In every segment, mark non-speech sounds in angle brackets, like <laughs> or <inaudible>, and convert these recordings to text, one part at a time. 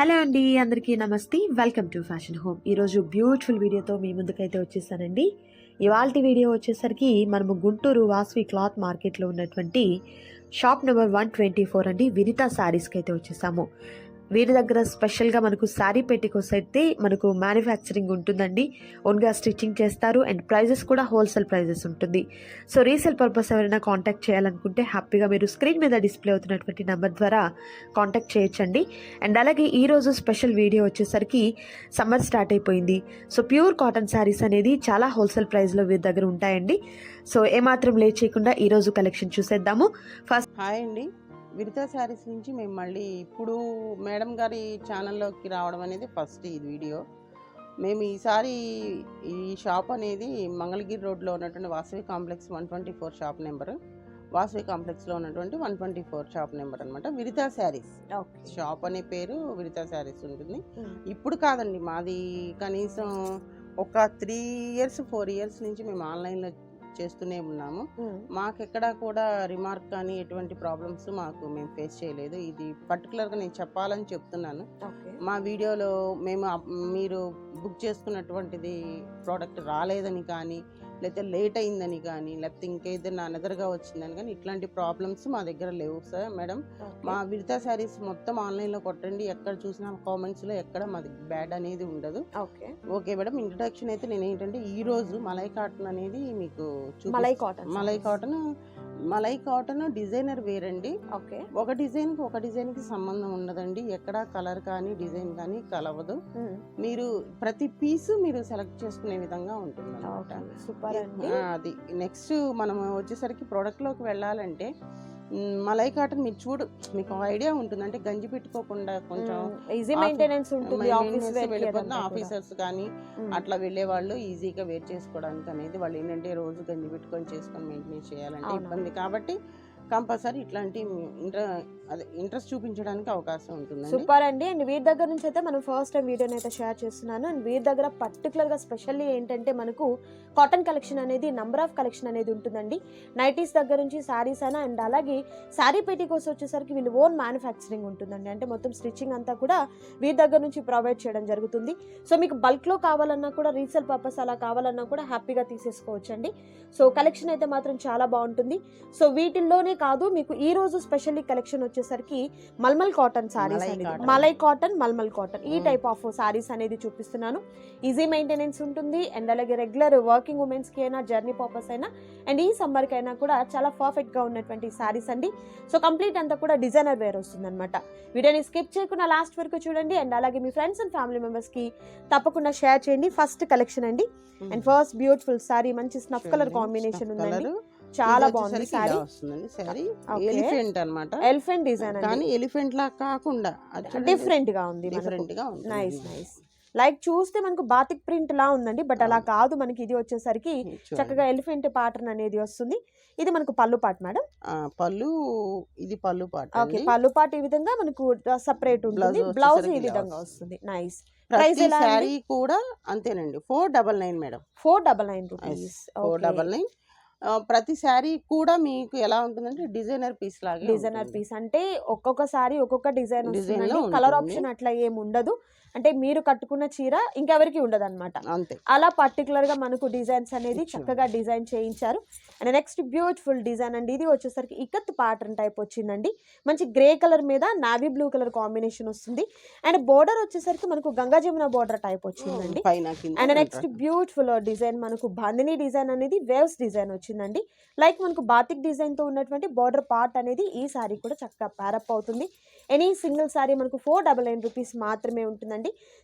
Hello అండి అందరికీ నమస్తే. వెల్కమ్ టు ఫ్యాషన్ హోమ్ ఈరోజు బ్యూటిఫుల్ వీడియోతో మీ ముందుకైతే వచ్చేసానండి. ఇవాళ వీడియో వచ్చేసరికి మనము గుంటూరు వాస్వి క్లాత్ మార్కెట్లో ఉన్నటువంటి shop number one twenty four అండి. వినితా శారీస్కి అయితే వచ్చేసాము. వీరి దగ్గర స్పెషల్గా మనకు శారీ పెట్టికోస్ అయితే మనకు మ్యానుఫ్యాక్చరింగ్ ఉంటుందండి. ఓన్గా స్టిచ్చింగ్ చేస్తారు అండ్ ప్రైజెస్ కూడా హోల్సేల్ ప్రైజెస్ ఉంటుంది. సో రీసేల్ పర్పస్ ఎవరైనా కాంటాక్ట్ చేయాలనుకుంటే హ్యాపీగా మీరు స్క్రీన్ మీద డిస్ప్లే అవుతున్నటువంటి నెంబర్ ద్వారా కాంటాక్ట్ చేయొచ్చండి. అండ్ అలాగే ఈరోజు స్పెషల్ వీడియో వచ్చేసరికి సమ్మర్ స్టార్ట్ అయిపోయింది. సో ప్యూర్ కాటన్ శారీస్ అనేది చాలా హోల్సేల్ ప్రైస్లో వీరి దగ్గర ఉంటాయండి. సో ఏమాత్రం లేట్ చేయకుండా ఈరోజు కలెక్షన్ చూసేద్దాము. ఫస్ట్ హాయ్ అండి. విరితా శారీస్ నుంచి మేము మళ్ళీ ఇప్పుడు మేడం గారి ఛానల్లోకి రావడం అనేది ఫస్ట్ ఈ వీడియో. మేము ఈసారి ఈ షాప్ అనేది మంగళగిరి రోడ్లో ఉన్నటువంటి Vasavi complex one twenty four shop number. Vasavi కాంప్లెక్స్లో ఉన్నటువంటి one twenty four shop number అనమాట విరితా శారీస్. షాప్ అనే పేరు విరితా శారీస్ ఉంటుంది. ఇప్పుడు కాదండి మాది కనీసం ఒక త్రీ ఇయర్స్ ఫోర్ ఇయర్స్ నుంచి మేము ఆన్లైన్లో చేస్తూనే ఉన్నాము. మాకెక్కడ కూడా రిమార్క్ కానీ ఎటువంటి ప్రాబ్లమ్స్ మాకు మేము ఫేస్ చేయలేదు. ఇది పర్టికులర్గా నేను చెప్పాలని చెప్తున్నాను. మా వీడియోలో మేము మీరు బుక్ చేసుకున్నటువంటిది ప్రోడక్ట్ రాలేదని కానీ లేకపోతే లేట్ అయిందని కానీ లేకపోతే ఇంకేదైనా అనదర్గా వచ్చిందని కానీ ఇట్లాంటి ప్రాబ్లమ్స్ మా దగ్గర లేవు సార్ మేడం. మా విరితా శారీస్ మొత్తం ఆన్లైన్లో కొట్టండి. ఎక్కడ చూసినా కామెంట్స్లో ఎక్కడ మాది బ్యాడ్ అనేది ఉండదు. ఓకే. Okay madam. ఇంట్రడక్షన్ అయితే నేను ఏంటంటే ఈ రోజు మలై కాటన్ అనేది మీకు malai cotton malai cotton malai cotton designer వేరండి. ఓకే. ఒక డిజైన్కి ఒక డిజైన్కి సంబంధం ఉండదండి. ఎక్కడ కలర్ కానీ డిజైన్ కానీ కలవదు. మీరు ప్రతి పీస్ మీరు సెలెక్ట్ చేసుకునే విధంగా ఉంటుంది అనమాట సూపర్ అండి. అది. నెక్స్ట్ మనం వచ్చేసరికి product లోకి వెళ్ళాలంటే మలై కాటన్ మీరు చూడు మీకు ఐడియా ఉంటుంది అంటే గంజి పెట్టుకోకుండా కొంచెం ఈజీ మెయింటెనెన్స్ ఉంటుంది ఆఫీసర్స్ కానీ అట్లా వెళ్ళే వాళ్ళు ఈజీగా వేర్ చేసుకోవడానికి అనేది వాళ్ళు ఏంటంటే రోజు గంజి పెట్టుకొని చేసుకొని మెయింటైన్ చేయాలంటే. ఇబ్బంది. కాబట్టి కంపల్సరీ ఇట్లాంటి ఇంట్ర అదే ఇంట్రెస్ట్ చూపించడానికి అవకాశం ఉంటుంది సూపర్ అండి. అండ్ వీరి దగ్గర నుంచి అయితే మనం ఫస్ట్ టైం వీడియోని అయితే షేర్ చేస్తున్నాను. అండ్ వీరి దగ్గర పర్టికులర్గా స్పెషల్లీ ఏంటంటే మనకు కాటన్ కలెక్షన్ అనేది నంబర్ ఆఫ్ కలెక్షన్ అనేది ఉంటుందండి. నైటీస్ దగ్గర నుంచి శారీస్ అయినా అండ్ అలాగే శారీ పెట్టి కోసం వచ్చేసరికి వీళ్ళు ఓన్ మ్యానుఫ్యాక్చరింగ్ ఉంటుందండి. అంటే మొత్తం స్టిచ్చింగ్ అంతా కూడా వీరి దగ్గర నుంచి ప్రొవైడ్ చేయడం జరుగుతుంది. సో మీకు బల్క్లో కావాలన్నా కూడా రీసేల్ పర్పస్ అలా కావాలన్నా కూడా హ్యాపీగా తీసేసుకోవచ్చండి. సో కలెక్షన్ అయితే మాత్రం చాలా బాగుంటుంది. సో వీటిల్లోనే కాదు మీకు ఈ రోజు స్పెషల్లీ కలెక్షన్ వచ్చేసరికి మల్మల్ కాటన్ సారీస్ మలై అనేది. cotton. Malai cotton malmal cotton. ఈ. టైప్ ఆఫ్ సారీస్ అనేది చూపిస్తున్నాను. ఈజీ మెయింటెనెన్స్ ఉంటుంది. అండ్ అలాగే రెగ్యులర్ వర్కింగ్ ఉమెన్స్కి అయినా జర్నీ పర్పస్ అయినా అండ్ ఈ సమ్మర్కి అయినా కూడా చాలా పర్ఫెక్ట్గా ఉన్నటువంటి సారీస్ అండి. సో కంప్లీట్ అంతా కూడా డిజైనర్ వేర్ వస్తుంది అనమాట వీడియోని స్కిప్ చేయకుండా లాస్ట్ వరకు చూడండి. అండ్ అలాగే మీ ఫ్రెండ్స్ అండ్ ఫ్యామిలీ మెంబర్స్కి తప్పకుండా షేర్ చేయండి. ఫస్ట్ కలెక్షన్ అండి. అండ్ ఫస్ట్ బ్యూటిఫుల్ సారీ మంచి స్నఫ్ కలర్ కాంబినేషన్ ఉందండి. చాలా బాగుంది సారీ. వస్తుందండి సారీ. ఎలిఫెంట్ అన్నమాట. ఎలిఫెంట్ డిజైన్ కానీ ఎలిఫెంట్ లా కాకుండా డిఫరెంట్గా ఉంది డిఫరెంట్గా ఉంటుంది. Nice nice. లైక్ చూస్తే మనకు బాతిక్ ప్రింట్ లా ఉందండి బట్ అలా కాదు మనకి ఇది వచ్చేసరికి. చక్కగా ఎలిఫెంట్ పాటర్న్ అనేది వస్తుంది. ఇది మనకు పళ్ళు పాట మేడం. పళ్ళు ఇది పళ్ళు పాట ఓకే పళ్ళు పాట ఈ విధంగా మనకు సపరేట్ ఉంటుంది. బ్లౌజ్ ఈ విధంగా వస్తుంది. నైస్. అండి? శారీ కూడా అంతేనండి. Four double nine madam. Four double nine rupees. Four double nine. ప్రతి శారీ కూడా మీకు ఎలా ఉంటుందంటే డిజైనర్ పీస్ లాగా డిజైనర్ పీస్ అంటే ఒక్కొక్క సారీ ఒక్కొక్క డిజైన్లో కలర్. ఆప్షన్ అట్లా ఏమి ఉండదు అంటే మీరు కట్టుకున్న చీర ఇంకెవరికి ఉండదు అనమాట అంతే. అలా పర్టికులర్గా మనకు డిజైన్స్ అనేది. చక్కగా డిజైన్ చేయించారు. అండ్ నెక్స్ట్ బ్యూటిఫుల్ డిజైన్ అండి. ఇది వచ్చేసరికి ఇకత్ ప్యాటర్న్ టైప్ వచ్చిందండి. మంచి గ్రే కలర్ మీద నావీ బ్లూ కలర్ కాంబినేషన్ వస్తుంది. అండ్ బోర్డర్ వచ్చేసరికి మనకు గంగా జమున బోర్డర్ టైప్ వచ్చిందండి అండ్ నెక్స్ట్ బ్యూటిఫుల్ డిజైన్ మనకు బాందిని డిజైన్ అనేది వేవ్స్ డిజైన్ వచ్చిందండి. లైక్ మనకు బాతిక్ డిజైన్తో ఉన్నటువంటి బార్డర్ పార్ట్ అనేది ఈ సారీ కూడా చక్కగా ప్యారప్ అవుతుంది. ఎనీ సింగిల్ సారీ మనకు ఫోర్ డబల్ నైన్ రూపీస్ మాత్రమే ఉంటుందండి.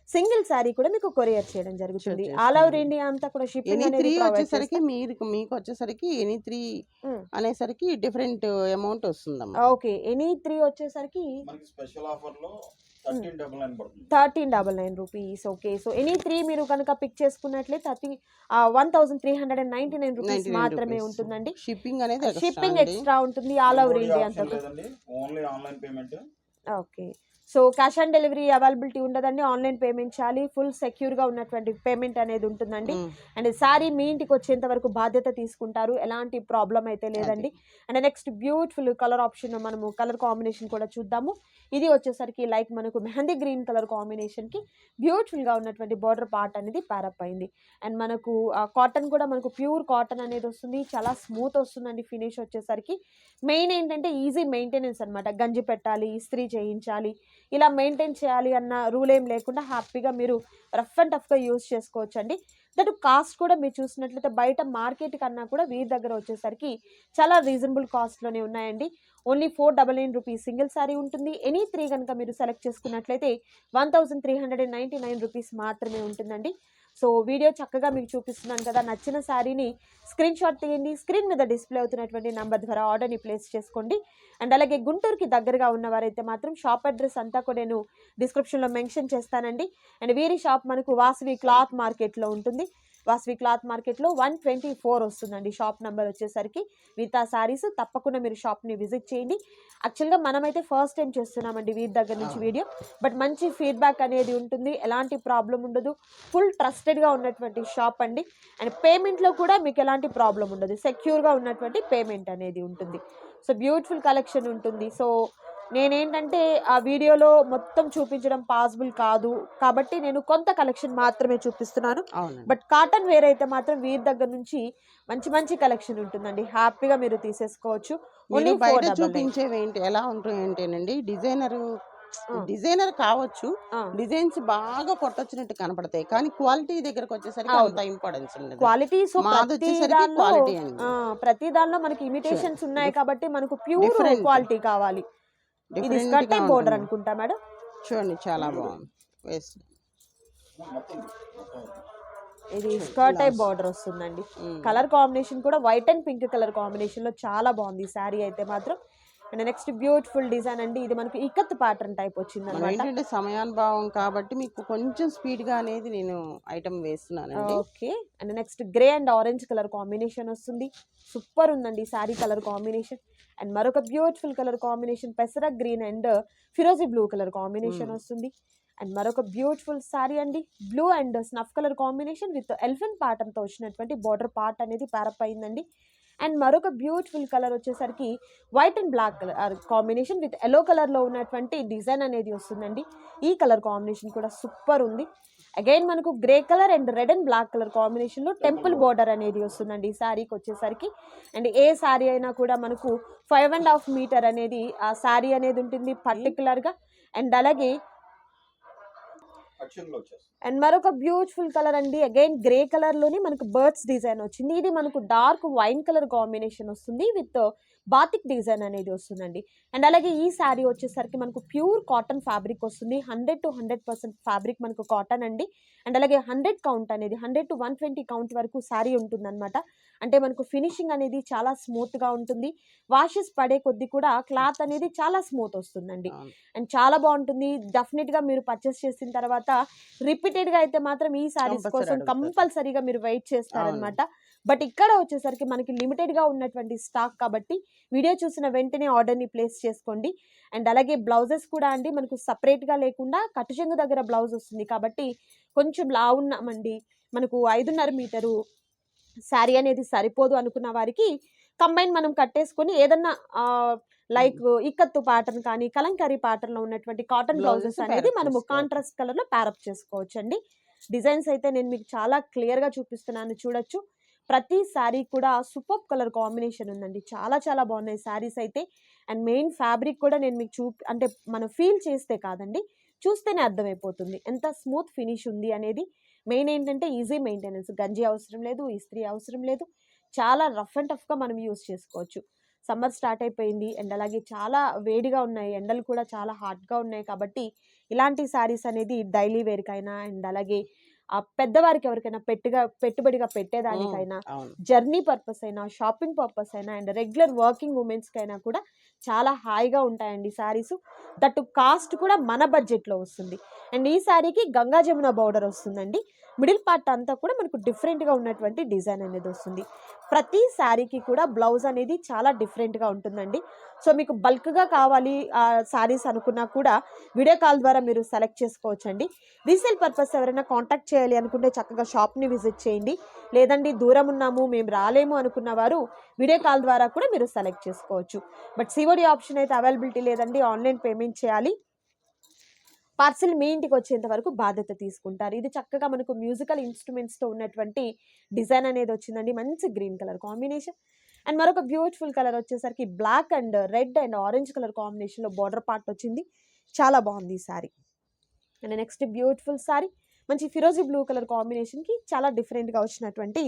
సింగిల్ సారీ కూడా మీకు కొరియర్ చేయడం జరుగుతుంది. ఆల్ ఓవర్ ఇండియా అంతా కూడా షిప్పింగ్ ఎనీ త్రీ అనేది ప్రొవైడ్ వచ్చేసరికి మీరు మీకు వచ్చేసరికి ఎనీ త్రీ. అనేసరికి డిఫరెంట్ అమౌంట్ వస్తుందమ్మా. ఓకే. ఎనీ త్రీ వచ్చేసరికి మనకి స్పెషల్ ఆఫర్లో thirteen double nine rupees. Okay. So any three మీరు కనుక pick చేసుకున్నట్లే thirty one thousand three hundred and ninety nine rupees 99 మాత్రమే. ఉంటుందండి. షిప్పింగ్ అనేది షిప్పింగ్. ఎక్స్ట్రా ఉంటుంది. ఆల్ ఓవర్ ఇండియా అంతా లేదండి. Only online payment. Okay. So cash on delivery availability ఉండదండి online payment చేయాలి ఫుల్ సెక్యూర్గా ఉన్నటువంటి పేమెంట్ అనేది ఉంటుందండి. అండ్ సారీ మీ ఇంటికి వచ్చేంత వరకు బాధ్యత తీసుకుంటారు ఎలాంటి ప్రాబ్లం అయితే లేదండి. And next beautiful colour option మనము కలర్ కాంబినేషన్ కూడా చూద్దాము. ఇది వచ్చేసరికి లైక్ మనకు మెహందీ గ్రీన్ కలర్ కాంబినేషన్కి బ్యూటిఫుల్గా ఉన్నటువంటి బార్డర్ పార్ట్ అనేది ప్యారప్ అయింది అండ్ మనకు కాటన్ కూడా మనకు ప్యూర్ కాటన్ అనేది వస్తుంది చాలా స్మూత్ వస్తుందండి ఫినిష్ వచ్చేసరికి. మెయిన్ ఏంటంటే ఈజీ మెయింటెనెన్స్ అనమాట గంజి పెట్టాలి ఇస్త్రీ చేయించాలి ఇలా మెయింటైన్ చేయాలి అన్న రూల్ ఏం లేకుండా హ్యాపీగా మీరు రఫ్ అండ్ టఫ్గా యూస్ చేసుకోవచ్చు అండి దట్ కాస్ట్ కూడా మీరు చూసినట్లయితే బయట మార్కెట్ కన్నా కూడా వీరి దగ్గర వచ్చేసరికి చాలా రీజనబుల్ కాస్ట్లోనే ఉన్నాయండి. Only four double nine rupees single sari ఉంటుంది. ఎనీ త్రీ కనుక మీరు సెలెక్ట్ చేసుకున్నట్లయితే one thousand three hundred and ninety nine rupees మాత్రమే ఉంటుందండి. సో వీడియో చక్కగా మీకు చూపిస్తున్నాను కదా నచ్చిన శారీని స్క్రీన్ షాట్ తీయండి. స్క్రీన్ మీద డిస్ప్లే అవుతున్నటువంటి నంబర్ ద్వారా ఆర్డర్ని ప్లేస్ చేసుకోండి. అండ్ అలాగే గుంటూరుకి దగ్గరగా ఉన్నవారైతే మాత్రం షాప్ అడ్రస్ అంతా కూడా నేను డిస్క్రిప్షన్లో మెన్షన్ చేస్తానండి. అండ్ వీరి షాప్ మనకు వాసవి క్లాత్ మార్కెట్లో ఉంటుంది. వాసవి క్లాత్ మార్కెట్లో వన్ ట్వంటీ ఫోర్ వస్తుందండి. షాప్ నెంబర్ వచ్చేసరికి విత్ ఆ సారీస్ తప్పకుండా మీరు షాప్ని విజిట్ చేయండి. యాక్చువల్గా మనమైతే ఫస్ట్ టైం చేస్తున్నామండి వీరి దగ్గర నుంచి వీడియో. బట్ మంచి ఫీడ్బ్యాక్ అనేది ఉంటుంది. ఎలాంటి ప్రాబ్లం ఉండదు. ఫుల్ ట్రస్టెడ్గా ఉన్నటువంటి షాప్ అండి. అండ్ పేమెంట్లో కూడా మీకు ఎలాంటి ప్రాబ్లం ఉండదు. సెక్యూర్గా ఉన్నటువంటి పేమెంట్ అనేది ఉంటుంది. సో బ్యూటిఫుల్ కలెక్షన్ ఉంటుంది. సో నేనేంటంటే ఆ వీడియోలో మొత్తం చూపించడం పాసిబుల్ కాదు. కాబట్టి నేను కొంత కలెక్షన్ మాత్రమే చూపిస్తున్నాను. బట్ కాటన్ వేర్ అయితే మాత్రం వీరి దగ్గర నుంచి మంచి మంచి కలెక్షన్ ఉంటుందండి. హ్యాపీగా మీరు తీసేసుకోవచ్చు. బయట చూపించేవి ఏంటి ఎలా ఉంటాయి ఏంటేనండి డిజైనర్. డిజైనర్ కావచ్చు. డిజైన్స్ బాగా కొట్టొచ్చినట్టు కనపడతాయి. కానీ క్వాలిటీ దగ్గరకు వచ్చేసరికి అవును. అంత ఇంపార్టెన్స్ ఉండదు. క్వాలిటీ సో ప్రతి దానిలో మనకి ఇమిటేషన్స్ ఉన్నాయి కాబట్టి మనకు ప్యూర్. క్వాలిటీ కావాలి. ఇది స్కర్ట్ బోర్డర్. అనుకుంటా మేడం చూడండి చాలా బాగుంది వేస్ట్ ఇది స్కర్ట్ టైప్. బార్డర్ వస్తుందండి ఉమ్. కలర్ కాంబినేషన్ కూడా వైట్ అండ్ పింక్ కలర్ కాంబినేషన్లో చాలా బాగుంది ఈ శారీ అయితే మాత్రం అండ్ నెక్స్ట్ బ్యూటిఫుల్ డిజైన్ అండి. ఇది మనకు ఇక్కత్ ప్యాటర్న్ టైప్ వచ్చింది ఏంటంటే సమయానుభావం కాబట్టి మీకు కొంచెం స్పీడ్గా అనేది నేను ఐటమ్ వేస్తున్నానండి. Okay. And next grey and orange colour combination వస్తుంది. సూపర్ ఉందండి శారీ కలర్ కాంబినేషన్ అండ్ మరొక బ్యూటిఫుల్ కలర్ కాంబినేషన్ పెసర గ్రీన్ అండ్ ఫిరోజీ బ్లూ కలర్ కాంబినేషన్. వస్తుంది. అండ్ మరొక బ్యూటిఫుల్ శారీ అండి. Blue and snuff colour combination with elephant పార్టన్తో వచ్చినటువంటి బార్డర్ పార్ట్ అనేది ప్యారప్ అయిందండి. అండ్ మరొక బ్యూటిఫుల్ కలర్ వచ్చేసరికి white and black colour combination with yellow కలర్లో ఉన్నటువంటి డిజైన్ అనేది వస్తుందండి. ఈ కలర్ కాంబినేషన్ కూడా సూపర్ ఉంది. అగైన్ మనకు grey colour and red and black colour కాంబినేషన్లో టెంపుల్ బార్డర్ అనేది వస్తుందండి ఈ శారీకి వచ్చేసరికి. అండ్ ఏ శారీ అయినా కూడా మనకు ఫైవ్ అండ్ హాఫ్ మీటర్ అనేది ఆ శారీ అనేది ఉంటుంది పర్టికులర్గా. అండ్ అలాగే అండ్ మరొక బ్యూటిఫుల్ కలర్ అండి అగైన్ గ్రే కలర్లోనే మనకు బర్డ్స్ డిజైన్ వచ్చింది. ఇది మనకు డార్క్ వైన్ కలర్ కాంబినేషన్ వస్తుంది విత్ బాతిక్ డిజైన్ అనేది వస్తుందండి. అండ్ అలాగే ఈ శారీ వచ్చేసరికి మనకు ప్యూర్ కాటన్ ఫ్యాబ్రిక్ వస్తుంది. Hundred to hundred percent fabric మనకు కాటన్ అండి. అండ్ అలాగే హండ్రెడ్ కౌంట్ అనేది hundred to one twenty count వరకు శారీ ఉంటుందన్నమాట. అంటే మనకు ఫినిషింగ్ అనేది చాలా స్మూత్గా ఉంటుంది. వాషెస్ పడే కొద్దీ కూడా క్లాత్ అనేది చాలా స్మూత్ వస్తుందండి. అండ్ చాలా బాగుంటుంది. డెఫినెట్గా మీరు పర్చేస్ చేసిన తర్వాత రిపీటెడ్గా అయితే మాత్రం ఈ శారీస్ కోసం. కంపల్సరీగా మీరు వెయిట్ చేస్తారనమాట బట్ ఇక్కడ వచ్చేసరికి మనకి లిమిటెడ్గా ఉన్నటువంటి స్టాక్ కాబట్టి వీడియో చూసిన వెంటనే ఆర్డర్ని ప్లేస్ చేసుకోండి. అండ్ అలాగే బ్లౌజెస్ కూడా అండి మనకు సపరేట్గా లేకుండా కట్టుచెంగు దగ్గర బ్లౌజ్ వస్తుంది కాబట్టి కొంచెం లావున్నామండి. మనకు ఐదున్నర మీటరు శారీ అనేది సరిపోదు అనుకున్న వారికి కంబైన్ మనం కట్టేసుకొని ఏదన్నా లైక్ ఇక్కత్తు ప్యాటర్న్ కానీ కలంకారీ pattern లో ఉన్నటువంటి కాటన్ బ్లౌజెస్ అనేది మనము. కాంట్రాస్ట్ కలర్లో ప్యారప్ చేసుకోవచ్చు అండి డిజైన్స్ అయితే నేను మీకు చాలా క్లియర్గా చూపిస్తున్నాను చూడొచ్చు. ప్రతి శారీ కూడా సూపర్ కలర్ కాంబినేషన్ ఉందండి. చాలా చాలా బాగున్నాయి శారీస్ అయితే. అండ్ మెయిన్ ఫ్యాబ్రిక్ కూడా నేను మీకు చూ అంటే మనం ఫీల్ చేస్తే కాదండి చూస్తేనే అర్థమైపోతుంది. ఎంత స్మూత్ ఫినిష్ ఉంది అనేది. మెయిన్ ఏంటంటే ఈజీ మెయింటెనెన్స్. గంజి అవసరం లేదు ఇస్త్రీ అవసరం లేదు. చాలా రఫ్ అండ్ టఫ్గా మనం యూస్ చేసుకోవచ్చు. సమ్మర్ స్టార్ట్ అయిపోయింది. అండ్ అలాగే చాలా వేడిగా ఉన్నాయి. ఎండలు కూడా చాలా హాట్గా ఉన్నాయి కాబట్టి ఇలాంటి శారీస్ అనేది డైలీ వేర్కైనా అండ్ అలాగే ఆ పెద్దవారికి ఎవరికైనా పెట్టుగా పెట్టుబడిగా పెట్టేదానికైనా జర్నీ పర్పస్ అయినా షాపింగ్ పర్పస్ అయినా అండ్ రెగ్యులర్ వర్కింగ్ ఉమెన్స్కి అయినా కూడా చాలా హాయిగా ఉంటాయండి శారీస్. దట్టు కాస్ట్ కూడా మన బడ్జెట్లో వస్తుంది. అండ్ ఈ శారీకి గంగా జమున బౌడర్ వస్తుందండి. మిడిల్ పార్ట్ అంతా కూడా మనకు డిఫరెంట్గా ఉన్నటువంటి డిజైన్ అనేది వస్తుంది. ప్రతి శారీకి కూడా బ్లౌజ్ అనేది చాలా డిఫరెంట్గా ఉంటుందండి. సో మీకు బల్క్గా కావాలి ఆ శారీస్ అనుకున్నా కూడా వీడియో కాల్ ద్వారా మీరు సెలెక్ట్ చేసుకోవచ్చండి. రీసేల్ పర్పస్ ఎవరైనా కాంటాక్ట్ చేయాలి అనుకుంటే చక్కగా షాప్ని విజిట్ చేయండి. లేదండి దూరం ఉన్నాము మేము రాలేము అనుకున్న వారు వీడియో కాల్ ద్వారా కూడా మీరు సెలెక్ట్ చేసుకోవచ్చు. బట్ సిఓడి ఆప్షన్ అయితే అవైలబిలిటీ లేదండి ఆన్లైన్ పేమెంట్ చేయాలి. పార్సిల్ మీ ఇంటికి వచ్చేంత వరకు బాధ్యత తీసుకుంటారు. ఇది చక్కగా మనకు మ్యూజికల్ ఇన్స్ట్రుమెంట్స్తో ఉన్నటువంటి డిజైన్ అనేది వచ్చిందండి. మంచి గ్రీన్ కలర్ కాంబినేషన్. అండ్ మరొక బ్యూటిఫుల్ కలర్ వచ్చేసరికి black and red and orange colour కాంబినేషన్లో బార్డర్ పార్ట్ వచ్చింది. చాలా బాగుంది ఈ sari and next beautiful sari మంచి ఫిరోజీ బ్లూ కలర్ కాంబినేషన్కి చాలా డిఫరెంట్గా వచ్చినటువంటి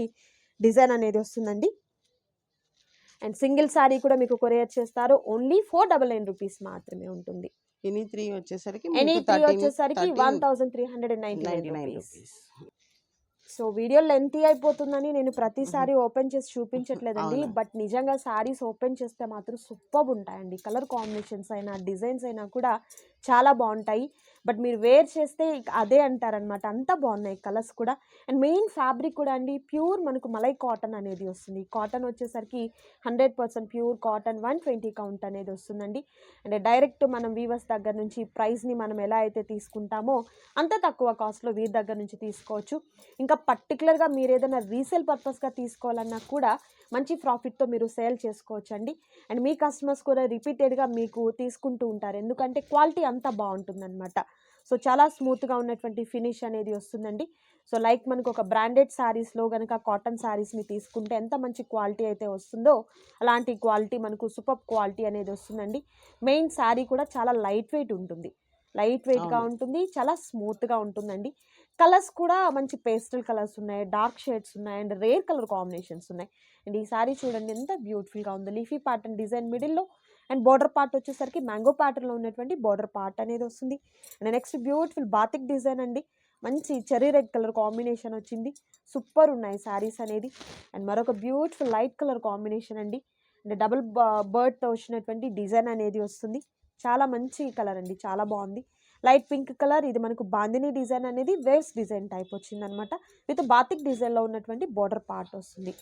డిజైన్ అనేది వస్తుందండి. అండ్ సింగిల్ సారీ కూడా మీకు కొరియర్ చేస్తారు. Only four double nine rupees మాత్రమే ఉంటుంది. ఎనీ త్రీ వచ్చేసరికి ఎనీ త్రీ 13 వచ్చేసరికి 13 one thousand three hundred and ninety nine 99 rupees rupees so video lengthy అయిపోతుందని నేను ప్రతిసారి ఓపెన్ చేసి చూపించట్లేదండి. బట్ నిజంగా సారీస్ ఓపెన్ చేస్తే మాత్రం సూపర్ ఉంటాయండి. కలర్ కాంబినేషన్స్ అయినా డిజైన్స్ అయినా కూడా చాలా బాగుంటాయి. బట్ మీరు వేర్ చేస్తే అదే అంటారనమాట. అంత బాగున్నాయి కలర్స్ కూడా. అండ్ మెయిన్ ఫ్యాబ్రిక్ కూడా అండి ప్యూర్ మనకు మలై కాటన్ అనేది వస్తుంది. కాటన్ వచ్చేసరికి hundred percent pure cotton one twenty count అనేది వస్తుందండి. అండ్ డైరెక్ట్ మనం వీవర్స్ దగ్గర నుంచి ప్రైస్ని మనం ఎలా అయితే తీసుకుంటామో అంత తక్కువ కాస్ట్లో వీరి దగ్గర నుంచి తీసుకోవచ్చు. ఇంకా పర్టికులర్గా మీరు ఏదైనా రీసేల్ పర్పస్గా తీసుకోవాలన్నా కూడా మంచి ప్రాఫిట్తో మీరు సేల్ చేసుకోవచ్చు అండి అండ్ మీ కస్టమర్స్ కూడా రిపీటెడ్గా మీకు తీసుకుంటూ ఉంటారు. ఎందుకంటే క్వాలిటీ అంతా బాగుంటుందన్నమాట. సో చాలా స్మూత్గా ఉన్నటువంటి ఫినిష్ అనేది వస్తుందండి. సో లైక్ మనకు ఒక బ్రాండెడ్ శారీస్లో కనుక కాటన్ శారీస్ని తీసుకుంటే ఎంత మంచి క్వాలిటీ అయితే వస్తుందో అలాంటి క్వాలిటీ మనకు సూపర్ క్వాలిటీ అనేది వస్తుందండి. మెయిన్ శారీ కూడా చాలా లైట్ వెయిట్ ఉంటుంది. లైట్ వెయిట్గా. ఉంటుంది చాలా స్మూత్గా ఉంటుందండి. కలర్స్ కూడా మంచి పేస్టల్ కలర్స్ ఉన్నాయి డార్క్ షేడ్స్ ఉన్నాయి అండ్ రేర్ కలర్ కాంబినేషన్స్ ఉన్నాయి. అండ్ ఈ సారీ చూడండి ఎంత బ్యూటిఫుల్గా ఉంది. లీఫీ ప్యాటర్న్ డిజైన్ మిడిల్లో అండ్ బార్డర్ పార్ట్ వచ్చేసరికి మ్యాంగో ప్యాటర్న్లో ఉన్నటువంటి బార్డర్ పార్ట్ అనేది వస్తుంది. And next beautiful batik design అండి. మంచి చెరీ రెడ్ కలర్ కాంబినేషన్ వచ్చింది. సూపర్ ఉన్నాయి శారీస్ అనేది. అండ్ మరొక బ్యూటిఫుల్ లైట్ కలర్ కాంబినేషన్ అండి. అండ్ డబుల్ బర్డ్తో వచ్చినటువంటి డిజైన్ అనేది వస్తుంది. చాలా మంచి కలర్ అండి. చాలా బాగుంది. లైట్ పింక్ కలర్ ఇది మనకు బాందిని డిజైన్ అనేది వేవ్స్ డిజైన్ టైప్ వచ్చింది అనమాట విత్ బాతిక్ డిజైన్లో ఉన్నటువంటి బార్డర్ పార్ట్ వస్తుంది.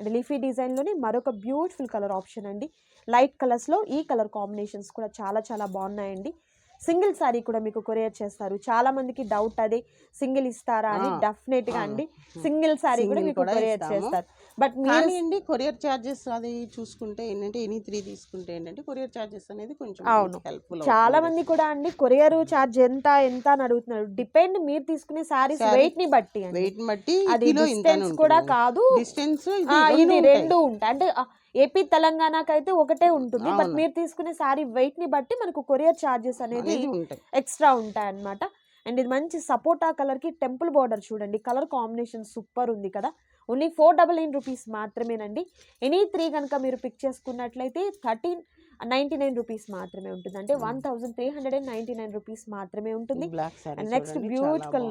అండ్ లీఫీ డిజైన్లోనే మరొక బ్యూటిఫుల్ కలర్ ఆప్షన్ అండి. లైట్ కలర్స్లో ఈ కలర్ కాంబినేషన్స్ కూడా చాలా చాలా బాగున్నాయండి. సింగిల్ సారీ కూడా మీకు కొరియర్ చేస్తారు. చాలా మందికి డౌట్ అదే. సింగిల్ ఇస్తారా అని డెఫినెట్గా. అండి. సింగిల్ సారీ కూడా మీకు కొరియర్. చేస్తారు. బట్ మీరు అండి కొరియర్ చార్జెస్ అది చూసుకుంటే ఏంటంటే ఎనీ త్రీ తీసుకుంటే ఏంటంటే కొరియర్ చార్జెస్ అనేది కొంచెం అవును. చాలా మంది కూడా అండి కొరియర్ చార్జ్ ఎంత ఎంత అని అడుగుతున్నారు. డిపెండ్ మీరు తీసుకునే సారీస్ వెయిట్ని బట్టి అండి. వెయిట్ బట్టి అది డిస్టెన్స్ కూడా కాదు. డిస్టెన్స్ ఇది రెండు ఉంటాయి. అంటే ఏపీ తెలంగాణకైతే ఒకటే ఉంటుంది. బట్. మీరు తీసుకునే సారీ వెయిట్ని బట్టి మనకు కొరియర్ చార్జెస్ అనేది ఎక్స్ట్రా ఉంటాయి. అన్నమాట అండ్ ఇది మంచి సపోటా కలర్కి టెంపుల్ బార్డర్ చూడండి. కలర్ కాంబినేషన్ సూపర్ ఉంది కదా. Only four double nine rupees మాత్రమేనండి. ఎనీ త్రీ కనుక మీరు పిక్ చేసుకున్నట్లయితే థర్టీన్ నైంటీ నైన్ రూపీస్ మాత్రమే ఉంటుంది. అంటే one thousand three hundred and ninety nine rupees మాత్రమే ఉంటుంది. నెక్స్ట్ బ్యూటిఫుల్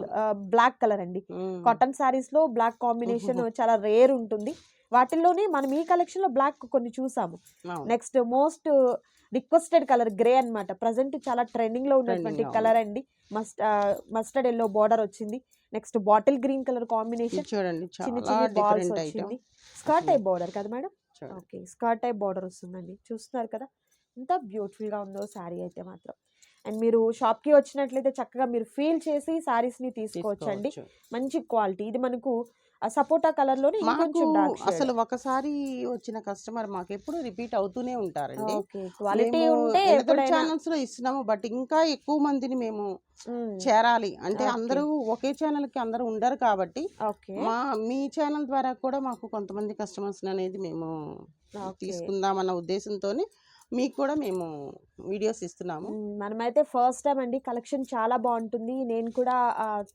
బ్లాక్ కలర్ అండి. కాటన్ కాటన్ సారీస్లో బ్లాక్ కాంబినేషన్ <laughs> చాలా రేర్ ఉంటుంది. వాటిల్లోనే మనం ఈ కలెక్షన్లో బ్లాక్ కొన్ని చూసాము. Next most requested colour grey అన్నమాట. ప్రజెంట్ చాలా ట్రెండింగ్లో ఉన్నటువంటి కలర్ అండి. మస్ట్ మస్టర్డ్ ఎల్లో బార్డర్ వచ్చింది. Next bottle green colour combination చూడండి చిన్న చిన్న బాల్స్ వచ్చింది. స్కర్ట్ టైప్ బార్డర్ కదా madam? Okay skirt type border వస్తుందండి. చూస్తున్నారు కదా? ఎంత beautiful గా ఉందో శారీ అయితే మాత్రం. అండ్ మీరు shop కి వచ్చినట్లయితే చక్కగా మీరు ఫీల్ చేసి sarees ని తీసుకోవచ్చండి. తీసుకోవచ్చు. మంచి క్వాలిటీ. ఇది మనకు సపోటా కలర్లోనే అసలు ఒకసారి వచ్చిన కస్టమర్ మాకు ఎప్పుడు రిపీట్ అవుతూనే ఉంటారండి క్వాలిటీ ఉంటే ఛానల్స్లో ఇస్తున్నాము బట్ ఇంకా ఎక్కువ మందిని మేము. చేరాలి అంటే. అందరూ ఒకే ఛానల్కి అందరూ ఉండరు కాబట్టి మా మీ ఛానల్ ద్వారా కూడా మాకు కొంతమంది కస్టమర్స్ అనేది మేము ఓకే. తీసుకుందామన్న ఉద్దేశంతోనే మీకు కూడా మేము వీడియోస్ ఇస్తున్నాము. మనమైతే ఫస్ట్ టైం అండి. కలెక్షన్ చాలా బాగుంటుంది. నేను కూడా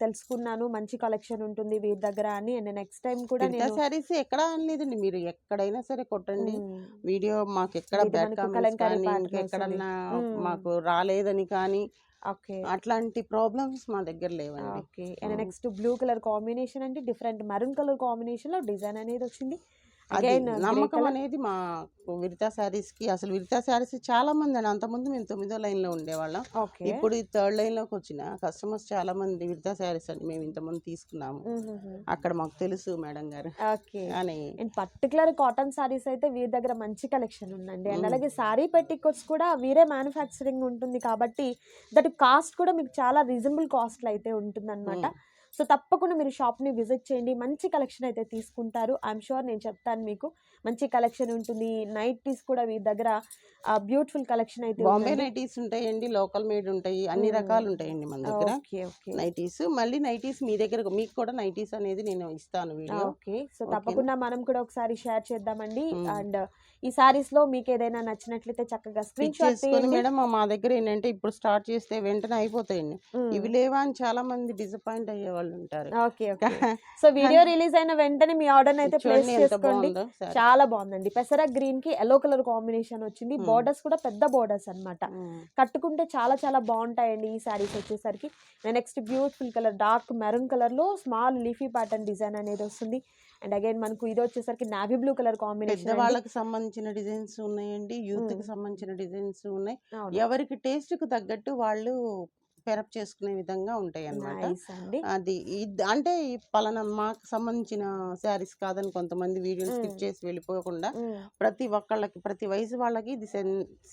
తెలుసుకున్నాను. మంచి కలెక్షన్ ఉంటుంది వీరి దగ్గర అని. అండ్ నెక్స్ట్ టైం కూడా నేను శారీస్ ఎక్కడ లేదండి మీరు ఎక్కడైనా సరే కొట్టండి. వీడియో మాకు ఎక్కడ బ్యాడ్ కామెంట్స్ కానీ. మ్మ్. మాకు రాలేదని కానీ ఓకే. అట్లాంటి ప్రాబ్లమ్స్ మా దగ్గర లేవండి. Okay. And. Next blue colour combination అంటే డిఫరెంట్ మరూన్ కలర్ కాంబినేషన్లో డిజైన్ అనేది వచ్చింది. అది నమ్మకం. అనేది మా విరితా శారీస్కి అసలు విరితా శారీస్ చాలా మంది అండి. అంతకుముందు మేము తొమ్మిదో లైన్లో ఉండేవాళ్ళం ఇప్పుడు ఈ థర్డ్ లైన్లోకి వచ్చిన కస్టమర్స్ చాలా మంది విరితా శారీస్ అని మేము ఇంతమంది తీసుకున్నాము. అక్కడ మాకు తెలుసు మేడం గారు అని. అండ్ పర్టికులర్ కాటన్ సారీస్ అయితే వీరి దగ్గర మంచి కలెక్షన్ ఉందండి. అండ్. అలాగే సారీ పెట్టికోట్స్ కూడా వీరే మ్యానుఫ్యాక్చరింగ్ ఉంటుంది కాబట్టి దట్ కాస్ట్ కూడా మీకు చాలా రీజనబుల్ కాస్ట్లో అయితే ఉంటుందన్నమాట. సో తప్పకుండా మీరు షాప్ని విజిట్ చేయండి. మంచి కలెక్షన్ అయితే తీసుకుంటారు. ఐఎమ్ షూర్ నేను చెప్తాను మీకు. మంచి కలెక్షన్ ఉంటుంది. నైటీస్ కూడా వీరి దగ్గర బ్యూటిఫుల్ కలెక్షన్ అయితే బాంబే నైటీస్ ఉంటాయండి లోకల్ మేడ్ ఉంటాయి. అన్ని మ్మ్. రకాలు ఉంటాయండి మన దగ్గర. Okay okay nighties. మళ్ళీ నైటీస్ మీ దగ్గర మీకు కూడా నైటీస్ అనేది నేను ఇస్తాను వీడియో. Okay so? తప్పకుండా మనం కూడా ఒకసారి షేర్ చేద్దామండి. అండ్ ఈ సారీస్లో మీకు ఏదైనా నచ్చినట్లయితే చక్కగా స్క్రీన్ షాట్ మేడం మా దగ్గర ఏంటంటే ఇప్పుడు స్టార్ట్ చేస్తే వెంటనే అయిపోతాయండి. ఇవి లేవా అని చాలా మంది డిసప్పాయింట్ అయ్యే వాళ్ళు ఉంటారు okay. Okay so video release అయిన వెంటనే మీ ఆర్డర్ అయితే ప్లేస్ చేసుకోండి. చాలా బాగుందండి. పెసర గ్రీన్కి ఎల్లో కలర్ కాంబినేషన్ వచ్చింది. బోర్డర్స్ కూడా పెద్ద బోర్డర్స్ అన్నమాట. మ్మ్. కట్టుకుంటే చాలా చాలా బాగుంటాయండి ఈ సారీస్ వచ్చేసరికి. Next beautiful colour dark maroon కలర్లో స్మాల్ లీఫీ ప్యాటర్న్ డిజైన్ అనేది వస్తుంది. అండ్ అగైన్ మనకు ఇది వచ్చేసరికి నావీ బ్లూ కలర్ కాంబినేషన్ వాళ్ళకి సంబంధించిన డిజైన్స్ ఉన్నాయండి. యూత్కి సంబంధించిన డిజైన్స్ ఉన్నాయి. ఎవరికి టేస్ట్కు తగ్గట్టు వాళ్ళు పెరప్ చేసుకునే విధంగా ఉంటాయి అండి. అది అంటే ఈ పలానా మాకు సంబంధించిన శారీస్ కాదని కొంతమంది వీడియోని స్కిప్. చేసి వెళ్ళిపోకుండా. ప్రతి ఒక్కళ్ళకి ప్రతి వయసు వాళ్ళకి ఇది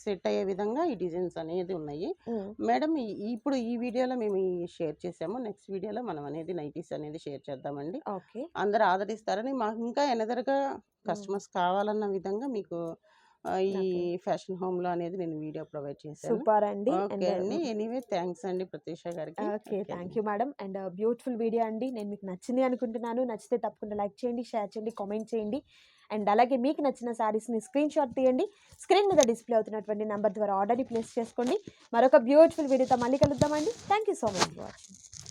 సెట్ అయ్యే విధంగా ఈ డిజైన్స్ అనేది ఉన్నాయి. మేడం ఇప్పుడు ఈ వీడియోలో మేము షేర్ చేసాము. నెక్స్ట్ వీడియోలో మనం అనేది నైటీస్ అనేది షేర్ చేద్దామండి. ఓకే. అందరూ ఆదరిస్తారని మాకు ఇంకా ఎనదరగా కస్టమర్స్ కావాలన్న విధంగా మీకు ఈ. ఫ్యాషన్ హోమ్లో అనేది నేను వీడియో ప్రొవైడ్ చేశాను. సూపర్ అండి. ఓకే అండి. ఎనీవే థ్యాంక్స్ అండి ప్రత్యూష గారికి. Okay. Thank you madam. And beautiful video అండి. నేను మీకు నచ్చింది అనుకుంటున్నాను. నచ్చితే తప్పకుండా లైక్ చేయండి షేర్ చేయండి కామెంట్ చేయండి. అండ్ అలాగే మీకు నచ్చిన శారీస్ని స్క్రీన్ షాట్ తీయండి. స్క్రీన్ మీద డిస్ప్లే అవుతున్నటువంటి నెంబర్ ద్వారా ఆర్డర్ని ప్లేస్ చేసుకోండి. మరొక బ్యూటిఫుల్ వీడియోతో మళ్ళీ కలుద్దామండి. Thank you so much for watching.